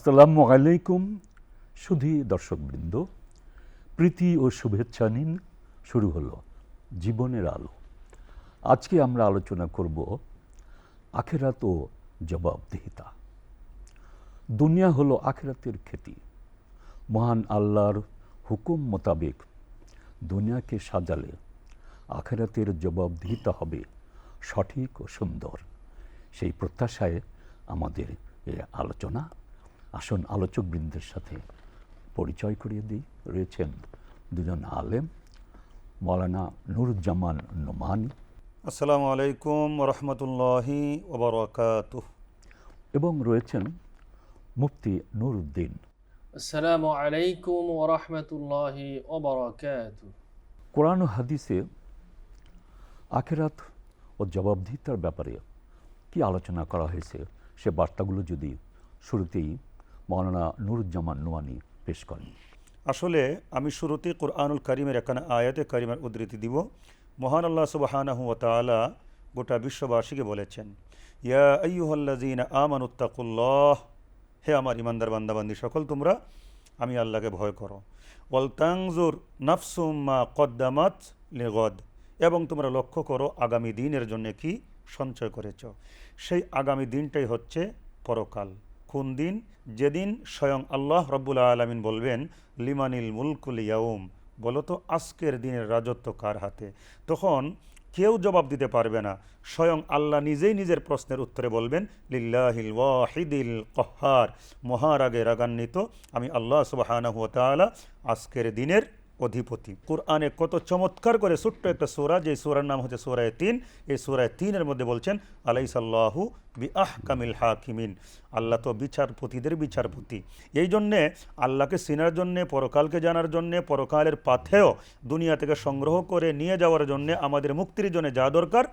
আসসালামু আলাইকুম, সুধী দর্শকবৃন্দ। প্রীতি ও শুভেচ্ছা নিন, শুরু হলো জীবনের আলো। আজকে আমরা আলোচনা করব আখেরাত ও জবাবদিহিতা। দুনিয়া হলো আখেরাতের খ্যাতি মহান আল্লাহর হুকুম মোতাবেক দুনিয়াকে সাজালে আখেরাতের জবাবদিহিতা হবে সঠিক ও সুন্দর। সেই প্রত্যাশায় আমাদের এ আলোচনা আসন আলোচকবৃন্দের সাথে পরিচয় করিয়ে দিই। রয়েছেন দুজন আলেম মৌলানা নুরুজ্জামান নোমানি। আসসালামু আলাইকুম রহমতুল্লাহি ওবরাকাত এবং রয়েছেন মুফতি নুরুদ্দিন। আসসালামু আলাইকুম ওরহমতুল্লাহি ওবরাকাত কোরআন হাদিসে আখেরাত ও জবাবদিহিতার ব্যাপারে কি আলোচনা করা হয়েছে সে বার্তাগুলো যদি শুরুতেই মৌলানা নুরুজ্জামান নোয়ানি পেশ করেন। আসলে আমি শুরুতে কোরআনুল করিমের এখানে আয়াতে করিমের উদ্ধৃতি দিব। মহান আল্লাহ সুবাহানাহু তাআলা গোটা বিশ্ববাসীকে বলেছেন, ইয়া আইয়ুহাল্লাযীনা আমানুত্তাকুল্লাহ হে আমার ইমানদার বান্দাবান্দি, সকল তোমরা আমি আল্লাহকে ভয় করো। ওয়াল তাংজুর নাফসুম মা কদ্দামাত লিগদ এবং তোমরা লক্ষ্য করো আগামী দিনের জন্য কি সঞ্চয় করেছ। সেই আগামী দিনটাই হচ্ছে পরকাল। কোন দিন? যেদিন স্বয়ং আল্লাহ রব্বুল আলমিন বলবেন, লিমানিল মুলকুল ইয়াউম। বলো তো, আজকের দিনের রাজত্ব কার হাতে? তখন কেউ জবাব দিতে পারবে না। স্বয়ং আল্লাহ নিজেই নিজের প্রশ্নের উত্তরে বলবেন, লিল্লাহিল ওয়াহিদিল কহার মহারাগে রাগান্বিত। আমি আল্লাহ সুবাহানা হুয়া তাআলা আজকের দিনের অধিপতি। কোরআনে কত চমৎকার করে ছোট্ট একটা সোরা, যে সোরার নাম হচ্ছে সোরায় তিন, এই সোরায় তিনের মধ্যে বলছেন, আলাইসাল্লাহু বি আহ কামিল হাকিমিন। আল্লাহ তো বিচারপতিদের বিচারপতি। এই জন্যে আল্লাহকে চেনার জন্যে, পরকালকে জানার জন্যে, পরকালের পাথেও দুনিয়া থেকে সংগ্রহ করে নিয়ে যাওয়ার জন্যে আমাদের মুক্তির জন্য যা দরকার,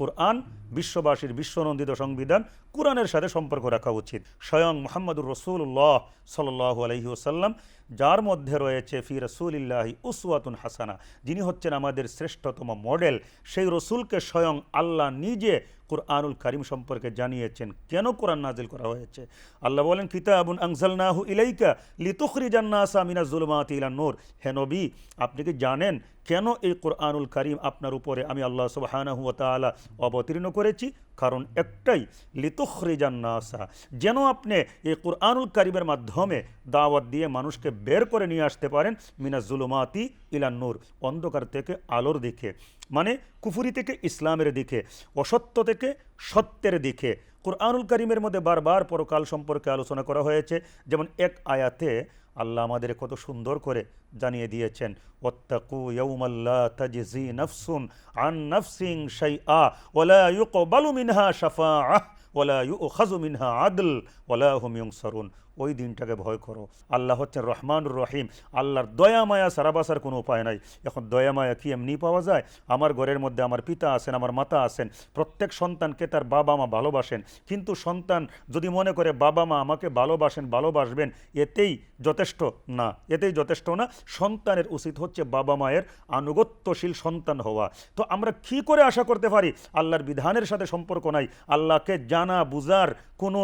কোরআন, বিশ্ববাসীর বিশ্বনন্দিত সংবিধান, কোরআনের সাথে সম্পর্ক রাখা উচিত। স্বয়ং মোহাম্মদুর রসুল্লাহ সাল্লাহ আলহি ওসাল্লাম যার মধ্যে রয়েছে, ফি রসুলিল্লাহি উসওয়াতুন হাসানা। যিনি হচ্ছেন আমাদের শ্রেষ্ঠতম মডেল, সেই রসুলকে স্বয়ং আল্লাহ নিজে কোরআনুল করিম সম্পর্কে জানিয়েছেন। কেন কোরআন নাজিল করা হয়েছে? আল্লাহ বলেন, কিতাবুন আনজালনাহু ইলাইকা লিতুখরিজান্নাসা মিনা জুলুমাতি ইলা নূর। হে নবী, আপনি কি জানেন কেন এই কোরআনুল করিম আপনার উপরে আমি আল্লাহ সুবহানাহু ওয়া তাআলা অবতীর্ণ করেছি? কারণ একটাই লিতুখরিজান্নাসা যেন আপনি এই কোরআনুল করিমের মাধ্যমে দাওয়াত দিয়ে মানুষকে বের করে নিয়ে আসতে পারেন মিনা জুলুমাতি ইলা অন্ধকার থেকে আলোর দিকে মানে কুফুরি থেকে ইসলামের দিকে, অসত্য থেকে সত্যের দিকে। কোরআনুল করিমের মধ্যে বারবার পরকাল সম্পর্কে আলোচনা করা হয়েছে। যেমন এক আয়াতে, আল্লাহ আমাদের কত সুন্দর করে জানিয়ে দিয়েছেন নফসুন আন নফসিং মিনহা আদল ওয়ালা হুম ইউনসারুন। ওই দিনটাকে ভয় করো। আল্লাহ হচ্ছেন রহমানুর রহিম। আল্লাহর দয়া মায়া সারাবাসার কোনো উপায় নাই। এখন দয়া মায়া কি এমনি পাওয়া যায়? আমার ঘরের মধ্যে আমার পিতা আছেন, আমার মাতা আছেন, প্রত্যেক সন্তানকে তার বাবা মা ভালোবাসেন। কিন্তু সন্তান যদি মনে করে, বাবা মা আমাকে ভালোবাসেন, ভালোবাসবেন, এতেই যথেষ্ট না, এতেই যথেষ্ট না। সন্তানের উচিত হচ্ছে বাবা মায়ের আনুগত্যশীল সন্তান হওয়া। তো আমরা কি করে আশা করতে পারি? আল্লাহর বিধানের সাথে সম্পর্ক নাই, আল্লাহকে জানা বুঝার কোনো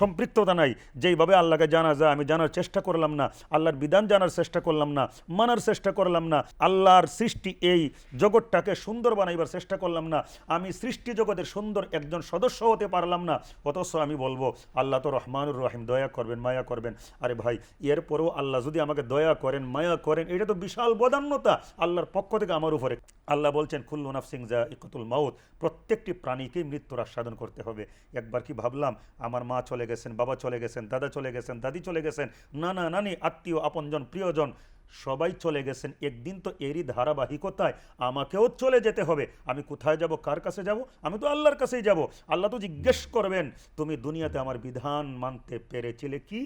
সম্পৃক্ততা নাই। যেইভাবে আল্লাহকে জানা যায়, আমি জানার চেষ্টা করলাম না, আল্লাহর বিধান জানার চেষ্টা করলাম না, মানার চেষ্টা করলাম না, আল্লাহর সৃষ্টি এই জগৎটাকে সুন্দর বানাইবার চেষ্টা করলাম না, আমি সৃষ্টি জগতের সুন্দর একজন সদস্য হতে পারলাম না, অথচ আমি বলব, আল্লাহ তো রহমানুর রহিম, দয়া করবেন, মায়া করবেন। আরে ভাই, এরপরেও আল্লাহ যদি আমাকে দয়া করেন মায়া করেন, এটা তো বিশাল বদান্যতা। আল্লাহর পক্ষ থেকে আমার উপরে। আল্লাহ বলছেন খুল্লু নাফসিং যা ইকতুল মাউত। প্রত্যেকটি প্রাণীকেই মৃত্যুর আস্বাদন করতে হবে। একবার কি ভাবলাম, আমার মা চলে গেছেন, বাবা চলে গেছেন, দাদা চলে গেছেন, দাদি চলে গেছেন, নানা, নানি, আত্মীয়, আপনজন, প্রিয়জন, সবাই চলে গেছেন। একদিন তো এরই ধারাবাহিকতায় আমাকেও চলে যেতে হবে। আমি কোথায় যাব, কার কাছে যাব? আমি তো আল্লাহর কাছেই যাব। আল্লাহ তো জিজ্ঞেস করবেন, তুমি দুনিয়াতে আমার বিধান মানতে পেরেছিলে কি?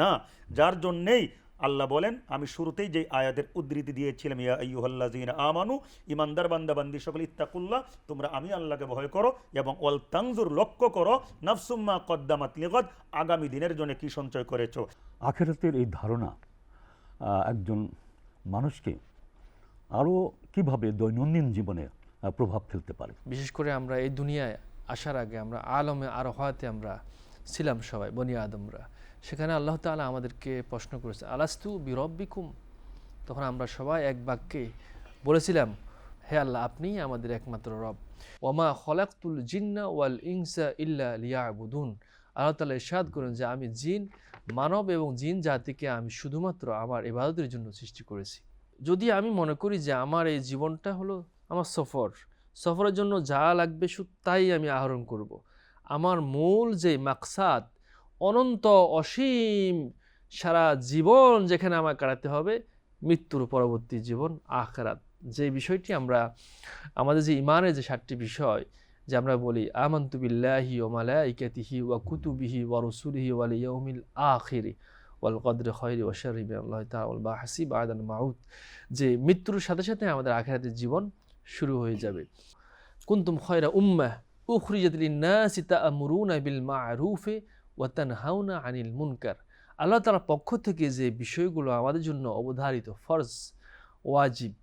না, যার জন্যেই আল্লাহ বলেন আমি শুরুতেই যে আয়াতের উদ্ধৃতি দিয়েছিলাম ইয়া আইয়ুহাল্লাযীনা আমানু ইমানদার বান্দাবান্দি সকল ইত্তাকুল্লাহ তোমরা আমি আল্লাহকে ভয় করো এবং ওয়াল তানজুর লক্ষ্য করো নাফসুম্মা কদ্দামাত লিগাদ আগামী দিনের জন্য কি সঞ্চয় করেছ। আখেরাতের এই ধারণা একজন মানুষকে আরও কীভাবে দৈনন্দিন জীবনে প্রভাব ফেলতে পারে। বিশেষ করে আমরা এই দুনিয়ায় আসার আগে আমরা আলমে আর হওয়াতে আমরা ছিলাম সবাই বনি আদমরা। সেখানে আল্লাহ তাআলা আমাদেরকে প্রশ্ন করেছে, আলাস্তু বিরব্বিকুম? তখন আমরা সবাই এক বাক্যে বলেছিলাম, হে আল্লাহ, আপনিই আমাদের একমাত্র রব। ওমা খলাকতুল জিন্না ওয়াল ইনসা ইল্লা লিয়া লিয়াবুদুন। আল্লাহ তাআলা ইরশাদ করেন যে, আমি জিন, মানব এবং জিন জাতিকে আমি শুধুমাত্র আমার ইবাদতের জন্য সৃষ্টি করেছি। যদি আমি মনে করি যে আমার এই জীবনটা হলো আমার সফর, সফরের জন্য যা লাগবে শুধু তাই আমি আহরণ করব। আমার মূল যে মাকসাদ অনন্ত অসীম সারা জীবন যেখানে আমার কাটাতে হবে, মৃত্যুর পরবর্তী জীবন আখরাত। যে বিষয়টি আমরা, আমাদের যে ইমানের যে সাতটি বিষয়, যে আমরা বলি, আমন্তু বিল্লাহি ও মালাইকাতিহি ওয়া কুতুবিহি ওয়া রসুলিহি ওয়াল ইয়াউমিল আখিরি ওয়াল কদর খয়রি ওয়া মিন আল্লাহ তাআলা বা হাসিব আদান মাউত। যে মৃত্যুর সাথে সাথে আমাদের আখেরাতের জীবন শুরু হয়ে যাবে। কুনতুম খয়রা উম্মাহ উখরিজাত লিন-নাসি তা'মুরুনা বিল মা'রুফি ওয়া তানহাউনা আনিল মুনকার। আল্লাহ তাআলার পক্ষ থেকে যে বিষয়গুলো আমাদের জন্য অবধারিত, ফরজ, ওয়াজিব,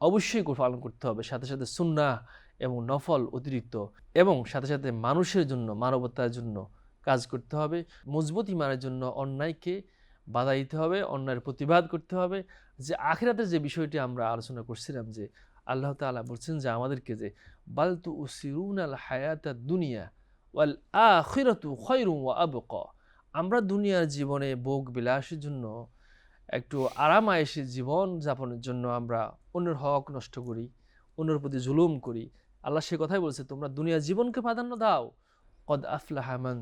অবশ্যই পালন করতে হবে। সাথে সাথে সুন্না এবং নফল অতিরিক্ত এবং সাথে সাথে মানুষের জন্য, মানবতার জন্য কাজ করতে হবে। মজবুত ইমানের জন্য অন্যায়কে বাধা দিতে হবে, অন্যায়ের প্রতিবাদ করতে হবে। যে আখিরাতের যে বিষয়টি আমরা আলোচনা করছিলাম যে আল্লাহ তাআলা বলছেন যে আমাদেরকে যে বালতু উসিরুন আল হায়াত দুনিয়া ওয়াল আখিরাতু খয়রুম ওয়া আবকা। আমরা দুনিয়ার জীবনে ভোগ বিলাসের জন্য, একটু আরাম আয়েসে জীবন যাপনের জন্য আমরা অন্যের হক নষ্ট করি, অন্যের প্রতি জুলুম করি। আল্লাহ সে কথাই বলছে, তোমরা দুনিয়ার জীবনকে প্রাধান্য দাও। কদ আফলাহা মান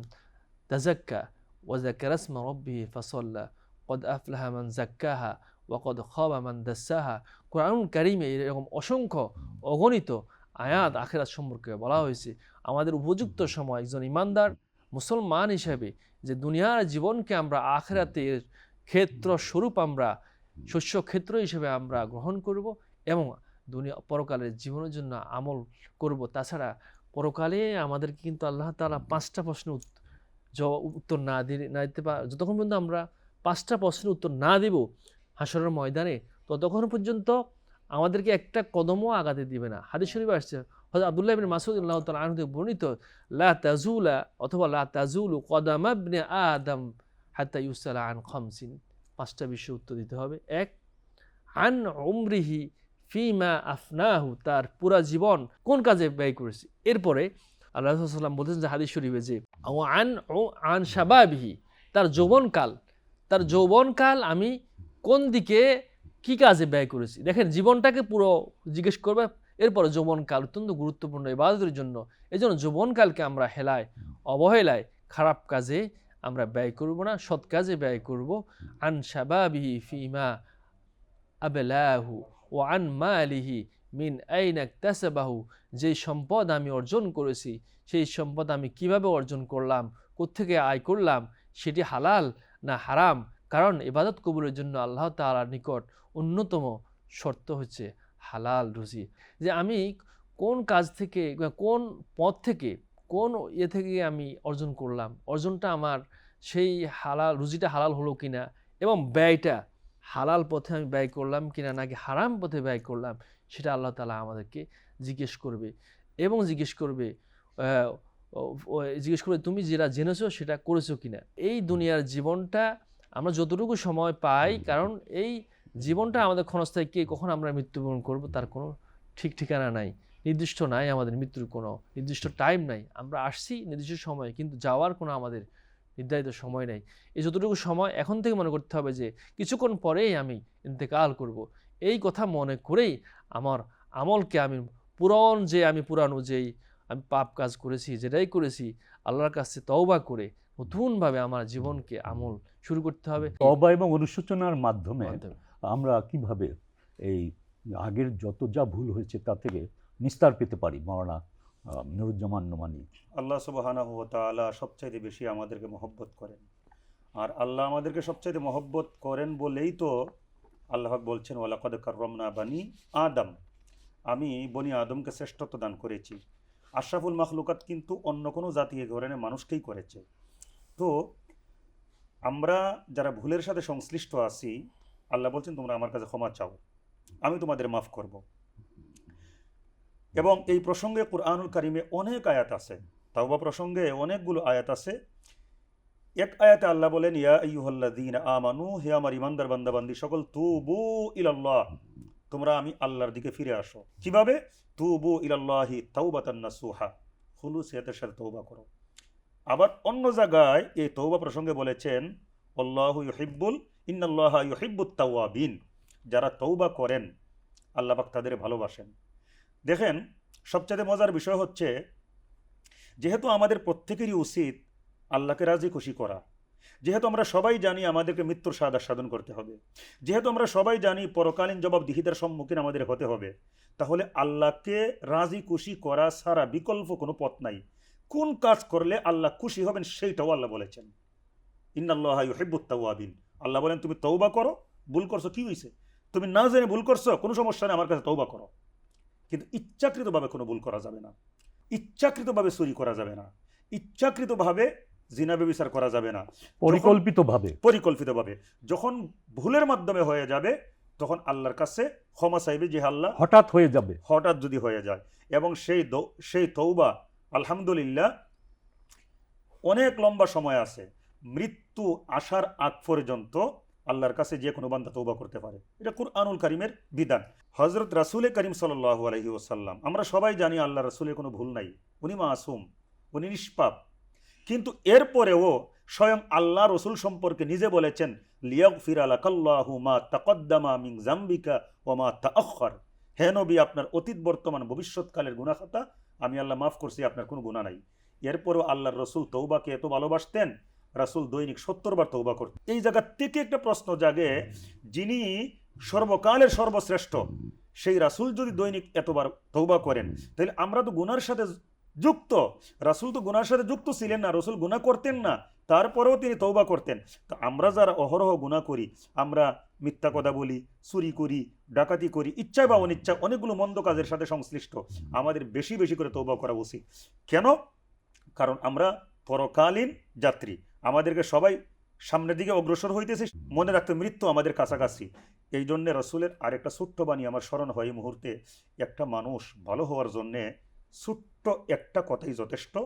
তাজাক্কা ওয়া যাকারা ইসমা রাব্বিহি ফাসাল্লা। কদ আফলাহা মান যাক্কাহা ওয়া কদ খাবা মান দাসসাহা কোরআনুল কারীমে এরকম অসংখ্য অগণিত আয়াত আখেরাত সম্পর্কে বলা হয়েছে। আমাদের উপযুক্ত সময় একজন ইমানদার মুসলমান হিসেবে যে দুনিয়ার জীবনকে আমরা আখিরাতের ক্ষেত্র স্বরূপ আমরা শস্য ক্ষেত্র হিসেবে আমরা গ্রহণ করব এবং দুনিয়া পরকালের জীবনের জন্য আমল করব। তাছাড়া পরকালে আমাদেরকে কিন্তু আল্লাহ তাআলা পাঁচটা প্রশ্ন উত- উত্তর না দিলে না দিতে পার যতক্ষণ পর্যন্ত আমরা পাঁচটা প্রশ্নের উত্তর না দেব হাসরের ময়দানে ততক্ষণ পর্যন্ত আমাদেরকে একটা কদমও আগাতে দিবে না। হাদিস শরীফ আসছে হযরত আব্দুল্লাহ ইবনে মাসউদ আল্লাহ আনহু বর্ণিত লা তাজুলা অথবা লা তাজুলু কদাম ইবনে আদম হাত্তা ইউসালা আন খামসিন পাঁচটা বিষয়ে উত্তর দিতে হবে। এক আন উমরিহি ফিমা আফনাহু তার পুরা জীবন কোন কাজে ব্যয় করেছে? এরপরে আল্লাহ সাল্লাম বলতেছেন যে হাদিস শরীফে যে ও আন ও আন শাবাবিহি তার যৌবনকাল তার যৌবনকাল আমি কোন দিকে কি কাজে ব্যয় করেছি? দেখেন, জীবনটাকে পুরো জিজ্ঞেস করবে, এরপরে যৌবনকাল অত্যন্ত গুরুত্বপূর্ণ ইবাদতের জন্য। এই জন্য যৌবনকালকে আমরা হেলায়, অবহেলায়, খারাপ কাজে আমরা ব্যয় করব না, সৎ কাজে ব্যয় করব। আন শাবাবিহি ফিমা আবেলাহু ও আন মালিহি মিন আইনাক তাসাবাহু যে সম্পদ আমি অর্জন করেছি, সেই সম্পদ আমি কীভাবে অর্জন করলাম, কোত্থেকে আয় করলাম, সেটি হালাল না হারাম? কারণ ইবাদত কবুলের জন্য আল্লাহ তালার নিকট অন্যতম শর্ত হচ্ছে হালাল রুজি। যে আমি কোন কাজ থেকে, কোন পথ থেকে, কোন ইয়ে থেকে আমি অর্জন করলাম, অর্জনটা আমার সেই হালাল, রুজিটা হালাল হলো কিনা এবং ব্যয়টা হালাল পথে আমি ব্যয় করলাম কিনা নাকি হারাম পথে ব্যয় করলাম, সেটা আল্লাহ তালা আমাদেরকে জিজ্ঞেস করবে এবং জিজ্ঞেস করবে জিজ্ঞেস করবে, তুমি যেটা জেনেছো সেটা করেছ কিনা? এই দুনিয়ার জীবনটা আমরা যতটুকু সময় পাই কারণ এই জীবনটা আমাদের ক্ষণস্থায়ী কে কখন আমরা মৃত্যুবরণ করব তার কোনো ঠিক ঠিকানা নাই। নির্দিষ্ট নাই আমাদের মৃত্যুর কোনো নির্দিষ্ট টাইম নাই। আমরা আসছি নির্দিষ্ট সময়ে কিন্তু যাওয়ার কোনো আমাদের নির্ধারিত সময় নেই। এই যতটুকু সময় এখন থেকে মনে করতে হবে যে কিছুক্ষণ পরেই আমি ইন্তেকাল করব। এই কথা মনে করেই আমার আমলকে আমি পুরন যে আমি পুরানো যেই আমি পাপ কাজ করেছি যেটাই করেছি আল্লাহর কাছে তওবা করে নতুনভাবে আমার জীবনকে আমল শুরু করতে হবে। তবা এবং অনুশোচনার মাধ্যমে। আমরা কীভাবে এই আগের যত যা ভুল হয়েছে তা থেকে নিস্তার পেতে পারি? আহ, নুরুজ্জামান নোমানি। আল্লাহ সুবাহানা হুয়া তাআলা সবচাইতে বেশি আমাদেরকে মহব্বত করেন। আর আল্লাহ আমাদেরকে সবচাইতে মহব্বত করেন বলেই তো আল্লাহ বলছেন ওয়ালাকদ কাররমনা বানি আদম। আমি বনি আদমকে শ্রেষ্ঠত্ব দান করেছি। আশরাফুল মাখলুকাত কিন্তু অন্য কোনো জাতি এ ধরনের মানুষকেই করেছে। তো আমরা যারা ভুলের সাথে সংশ্লিষ্ট আছি, আল্লাহ বলছেন, তোমরা আমার কাছে ক্ষমা চাও। আমি তোমাদের মাফ করব। এবং এই প্রসঙ্গে কুরআনুল কারিমে অনেক আয়াত আছে, তাওবা প্রসঙ্গে অনেকগুলো আয়াত আছে। এক আয়াতে আল্লাহ বলেন, ইয়া আইয়ুহাল্লাযীনা আমানু, হে আমার ইমানদার বান্দাবান্দি, সকল তুবু ইলাল্লাহ, তোমরা আমি আল্লাহর দিকে ফিরে আসো। কীভাবে? তুবু ইলাল্লাহি তাওবাতান নাসুহা খুলুসিয়াতের সাথে তৌবা করো। আবার অন্য জায়গায় এই তৌবা প্রসঙ্গে বলেছেন, আল্লাহু ইউহিব্বুল, ইন্নাল্লাহা ইউহিব্বুত তাওয়াবিন। যারা তৌবা করেন, আল্লাহ পাক তাদের ভালোবাসেন। দেখেন সবচেয়ে মজার বিষয় হচ্ছে, যেহেতু আমাদের প্রত্যেকেরই উচিত আল্লাহকে রাজি খুশি করা, যেহেতু আমরা সবাই জানি আমাদেরকে মৃত্যুর সাদা সাধন করতে হবে, যেহেতু আমরা সবাই জানি পরকালীন জবাব জবাবদিহিতার সম্মুখীন আমাদের হতে হবে, তাহলে আল্লাহকে রাজি খুশি করা ছাড়া বিকল্প কোনো পথ নাই। কোন কাজ করলে আল্লাহ খুশি হবেন সেইটাও আল্লাহ বলেছেন। ইন্নাল্লাহ আল্লাহ বলেন তুমি তৌবা করো ভুল করছ কি হয়েছে তুমি না জেনে ভুল করছ কোনো সমস্যা নেই আমার কাছে তৌবা করো। কিন্তু ইচ্ছাকৃতভাবে কোনো ভুল করা যাবে না। ইচ্ছাকৃতভাবে চুরি করা যাবে না। ইচ্ছাকৃতভাবে জিনা বিচার করা যাবে না। পরিকল্পিতভাবে। পরিকল্পিতভাবে। যখন ভুলের মাধ্যমে হয়ে যাবে তখন আল্লাহর কাছে ক্ষমা চাইবে যে আল্লাহ হঠাৎ হয়ে যাবে। হঠাৎ যদি হয়ে যায়। এবং সেই সেই তৌবা আলহামদুলিল্লাহ, অনেক লম্বা সময় আছে। মৃত্যু আসার আগ পর্যন্ত আল্লাহর কাছে যে কোনো বান্দা তৌবা করতে পারে। এটা কুরআনুল করিমের বিধান। হজরত রাসুলে করিম সাল্লাহ আলহি ওসাল্লাম আমরা সবাই জানি আল্লাহ রাসুলের কোনো ভুল নাই। উনি মাসুম, উনি নিষ্পাপ। কিন্তু এরপরেও স্বয়ং আল্লাহ রসুল সম্পর্কে নিজে বলেছেন লিয়াক ফিরালাকাল্লাহু মা তাকদ্দামা মিং জাম্বিকা ও মা তাঅখর হে নবী, আপনার অতীত বর্তমান ভবিষ্যৎকালের গুণাখাতা আমি আল্লাহ মাফ করছি, আপনার কোনো গুণা নাই। এরপরও আল্লাহর রসুল তৌবাকে এত ভালোবাসতেন, রাসুল দৈনিক সত্তর বার তৌবা করতেন। এই জায়গা থেকে একটা প্রশ্ন জাগে, যিনি সর্বকালের সর্বশ্রেষ্ঠ, সেই রাসুল যদি দৈনিক এতবার তৌবা করেন, তাহলে আমরা তো গুনার সাথে যুক্ত। রাসুল তো গুনার সাথে যুক্ত ছিলেন না, রসুল গুণা করতেন না, তারপরেও তিনি তৌবা করতেন। তো আমরা যারা অহরহ গুণা করি, আমরা মিথ্যা কথা বলি, চুরি করি ডাকাতি করি, ইচ্ছায় বা অনিচ্ছা অনেকগুলো মন্দ কাজের সাথে সংশ্লিষ্ট। আমাদের বেশি বেশি করে তৌবা করা উচিত। কেন? কারণ আমরা পরকালীন যাত্রী। আমাদেরকে সবাই সামনের দিকে অগ্রসর হইতেছে। মনে রাখতে মৃত্যু আমাদের কাছাকাছি। এই জন্যে রসুলের আরেকটা ছোট্ট বাণী আমার স্মরণ হয় এই মুহূর্তে। একটা মানুষ ভালো হওয়ার জন্যে ছোট্ট একটা কথাই যথেষ্ট।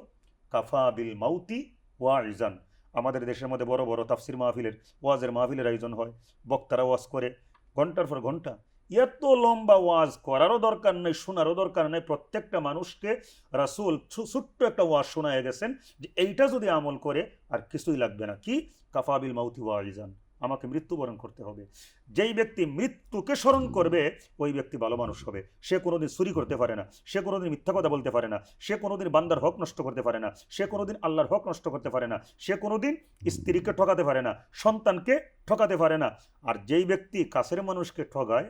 কাফা বিল মাউতি ওয়া ইজান আমাদের দেশের মধ্যে বড় বড় তাফসির মাহফিলের ওয়াজের মাহফিলের আয়োজন হয়। বক্তারা ওয়াজ করে ঘণ্টার পর ঘণ্টা। এত লম্বা ওয়াজ করারও দরকার নেই, শোনারও দরকার নেই। প্রত্যেকটা মানুষকে রাসুল ছোট্ট একটা ওয়াজ শোনায় গেছেন যে এইটা যদি আমল করে, আর কিছুই লাগবে না। কি? কাফাবিল মাউথি ওয়া ইজান আমাকে মৃত্যুবরণ করতে হবে। যেই ব্যক্তি মৃত্যুকে স্মরণ করবে, ওই ব্যক্তি ভালো মানুষ হবে। সে কোনোদিন চুরি করতে পারে না, সে কোনোদিন মিথ্যা কথা বলতে পারে না, সে কোনোদিন বান্দার হক নষ্ট করতে পারে না, সে কোনোদিন আল্লাহর হক নষ্ট করতে পারে না, সে কোনোদিন স্ত্রীকে ঠকাতে পারে না, সন্তানকে ঠকাতে পারে না। আর যেই ব্যক্তি কাছের মানুষকে ঠগায়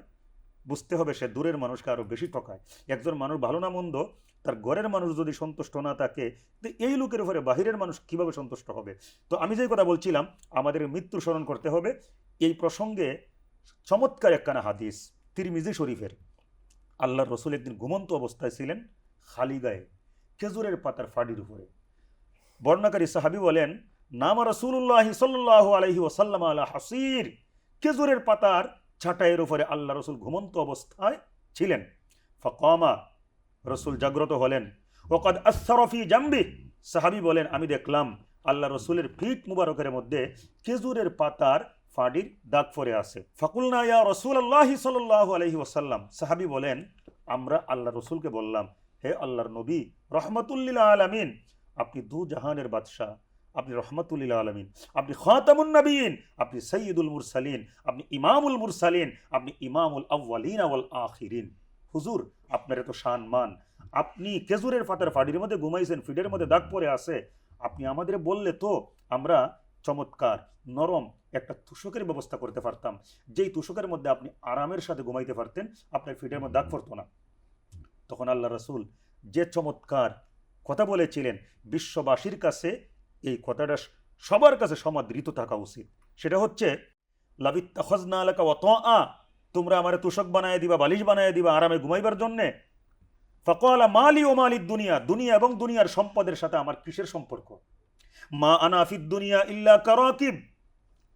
বুঝতে হবে সে দূরের মানুষকে আরও বেশি ঠকায়। একজন মানুষ ভালো না মন্দ, তার ঘরের মানুষ যদি সন্তুষ্ট না থাকে, তো এই লোকের উপরে বাহিরের মানুষ কীভাবে সন্তুষ্ট হবে? তো আমি যেই কথা বলছিলাম, আমাদের মৃত্যু স্মরণ করতে হবে। এই প্রসঙ্গে চমৎকার একখানা হাদিস, তিরমিজি শরীফের। আল্লাহর রসুল একদিন ঘুমন্ত অবস্থায় ছিলেন খালি গায়ে, খেজুরের পাতার ফাডির উপরে। বর্ণাকারী সাহাবি বলেন, নামা রসুল্লাহ সাল্লাহ আলহি ওসাল্লাম আলা হাসির, খেজুরের পাতার ছাটাইয়ের উপরে আল্লাহ রসুল ঘুমন্ত অবস্থায় ছিলেন। ফকমা, রসুল জাগ্রত হলেন। ওকাদ আসরফি জাম্বি, সাহাবি বলেন, আমি দেখলাম আল্লাহ রসুলের ফিট মুবারকের মধ্যে খেজুরের পাতার ফাডির দাগ পরে আছে। ফাকুলনা, ইয়া রসুল আল্লাহ সাল্লাহ আলহি ওসাল্লাম সাহাবি বলেন, আমরা আল্লাহ রসুলকে বললাম, হে আল্লাহর নবী রহমতুল্লিল আলমিন, আপনি দু জাহানের বাদশাহ আপনি রহমতুল্লিল আলমিন, আপনি খাতামুন নবীন, আপনি সৈয়দুল মুরসালিন, আপনি ইমামুল মুরসালিন, আপনি ইমামুল আউ্বালিন আউল আখিরিন। হুজুর, আপনার এত শান মান আপনি খেজুরের পাতার ফাডির মধ্যে ঘুমাইছেন, ফিডের মধ্যে দাগ পরে আছে। আপনি আমাদের বললে তো আমরা চমৎকার, নরম একটা তুষকের ব্যবস্থা করতে পারতাম। যেই তুষকের মধ্যে আপনি আরামের সাথে ঘুমাইতে পারতেন, আপনার ফিডের মধ্যে দাগ পড়তো না। তখন আল্লাহ রসুল যে চমৎকার কথা বলেছিলেন, বিশ্ববাসীর কাছে এই কথাটা সবার কাছে সমাদৃত থাকা উচিত। সেটা হচ্ছে লাবিত তখজনা এলাকা অত আ তোমরা আমার তুষক বানায় দিবা, বালিশ বানায় দিবা, আরামে ঘুমাইবার জন্যে। ফকলা মালি ও মালিক দুনিয়া দুনিয়া এবং দুনিয়ার সম্পদের সাথে আমার কিসের সম্পর্ক? মা আনাফিদ দুনিয়া ইল্লা কারাকিব।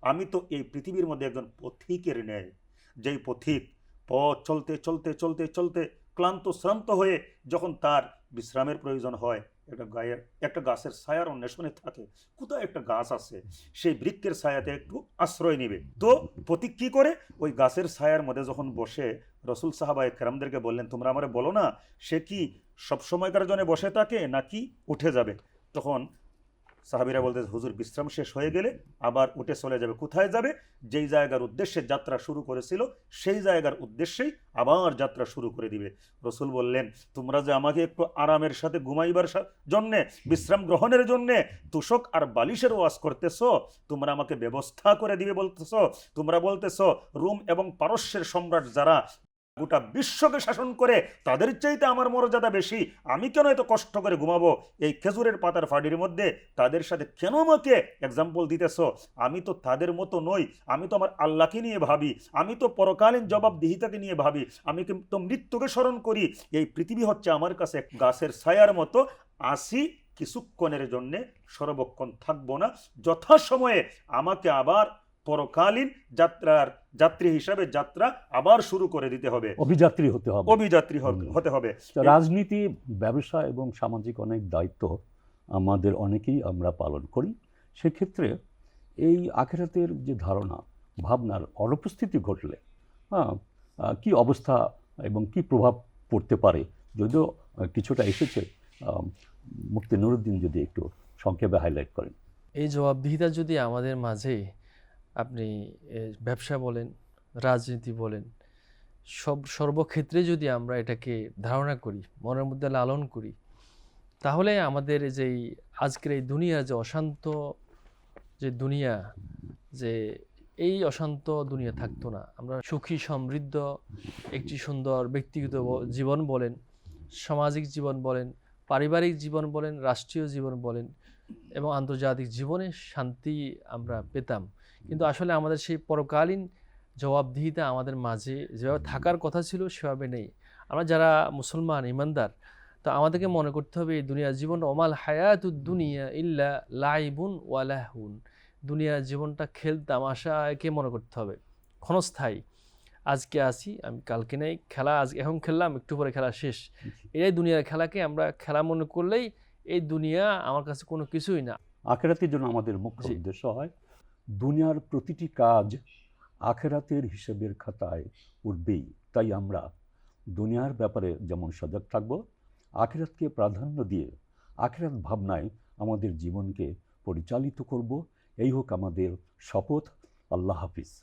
আমি তো এই পৃথিবীর মধ্যে একজন পথিকের ন্যায়, যেই পথিক পথ চলতে চলতে চলতে চলতে ক্লান্ত, শ্রান্ত হয়ে যখন তার বিশ্রামের প্রয়োজন হয় একটা গায়ের, একটা গাছের ছায়ার অন্বেষণে থাকে। কোথাও একটা গাছ আছে, সেই বৃক্ষের ছায়াতে একটু আশ্রয় নিবে। তো প্রতীক কী করে? ওই গাছের ছায়ার মধ্যে যখন বসে, রসুল সাহাবা কেরামদেরকে বললেন, তোমরা আমার বলো না, সে কি সবসময়কার জনে বসে থাকে নাকি উঠে যাবে? তখন সাহাবিরা বলতে হুজুর, বিশ্রাম শেষ হয়ে গেলে আবার উঠে চলে যাবে। কোথায় যাবে? যেই জায়গার উদ্দেশ্যে যাত্রা শুরু করেছিল, সেই জায়গার উদ্দেশ্যেই আবার যাত্রা শুরু করে দিবে। রসুল বললেন, তোমরা যে আমাকে একটু আরামের সাথে ঘুমাইবার জন্যে, বিশ্রাম গ্রহণের জন্যে তুষক আর বালিশের ওয়াজ করতেছ, তোমরা আমাকে ব্যবস্থা করে দিবে বলতেছ। তোমরা বলতেছ, রোম এবং পারস্যের সম্রাট যারা গোটা বিশ্বকে শাসন করে তাদের চাইতে আমার মর্যাদা বেশি, আমি কেন এত কষ্ট করে ঘুমাবো? এই খেজুরের পাতার ফাডির মধ্যে তাদের সাথে কেন আমাকে এক্সাম্পল দিতেছ? আমি তো তাদের মতো নই, আমি তো আমার আল্লাহকে নিয়ে ভাবি, আমি তো পরকালীন জবাবদিহিতাকে নিয়ে ভাবি, আমি কিন্তু মৃত্যুকে স্মরণ করি? এই পৃথিবী হচ্ছে আমার কাছে গাছের ছায়ার মতো, আসি কিছুক্ষণের জন্যে সর্বক্ষণ থাকব না, যথাসময়ে আমাকে আবার পরকালীন যাত্রার যাত্রী হিসাবে যাত্রা আবার শুরু করে দিতে হবে। অভিযাত্রী হতে হবে। অভিযাত্রী হতে হবে। রাজনীতি ব্যবসা এবং সামাজিক অনেক দায়িত্ব আমাদের অনেকেই আমরা পালন করি। সেক্ষেত্রে এই আখেরাতের যে ধারণা ভাবনার অনুপস্থিতি ঘটলে হ্যাঁ কী অবস্থা এবং কি প্রভাব পড়তে পারে? যদিও কিছুটা এসেছে মুক্তি নুরুদ্দিন যদি একটু সংক্ষেপে হাইলাইট করেন। এই জবাবদিহিতা যদি আমাদের মাঝে আপনি ব্যবসা বলেন, রাজনীতি বলেন, সব, সর্বক্ষেত্রে যদি আমরা এটাকে ধারণা করি, মনের মধ্যে লালন করি, তাহলে আমাদের এই যে এই আজকের এই দুনিয়া, যে অশান্ত যে দুনিয়া, যে এই অশান্ত দুনিয়া থাকতো না। আমরা সুখী, সমৃদ্ধ, একটি সুন্দর ব্যক্তিগত জীবন বলেন, সামাজিক জীবন বলেন, পারিবারিক জীবন বলেন, রাষ্ট্রীয় জীবন বলেন এবং আন্তর্জাতিক জীবনে শান্তি আমরা পেতাম। কিন্তু আসলে আমাদের সেই পরকালীন জবাবদিহিতা আমাদের মাঝে যেভাবে থাকার কথা ছিল সেভাবে নেই। আমরা যারা মুসলমান ইমানদার তো আমাদেরকে মনে করতে হবে এই দুনিয়ার জীবন ওমাল হায়াতুদ দুনিয়া ইল্লা লাইবুন ওয়ালাহুন দুনিয়ার জীবনটা খেল তামাশাকে মনে করতে হবে? ক্ষণস্থায়ী। আজকে আসি আমি কালকে নেই খেলা আজ এখন খেললাম একটু পরে খেলা শেষ। এটাই দুনিয়ার খেলাকে আমরা খেলা মনে করলেই এই দুনিয়া আমার কাছে কোনো কিছুই না। আখেরাতের জন্য আমাদের মুখ্য। উদ্দেশ্য হয় দুনিয়ার প্রতিটি কাজ আখেরাতের হিসেবের খাতায় উঠবেই। তাই আমরা দুনিয়ার ব্যাপারে যেমন সজাগ থাকব, আখেরাতকে প্রাধান্য দিয়ে আখেরাত ভাবনায় আমাদের জীবনকে পরিচালিত করব। এই হোক আমাদের শপথ। আল্লাহ হাফিজ।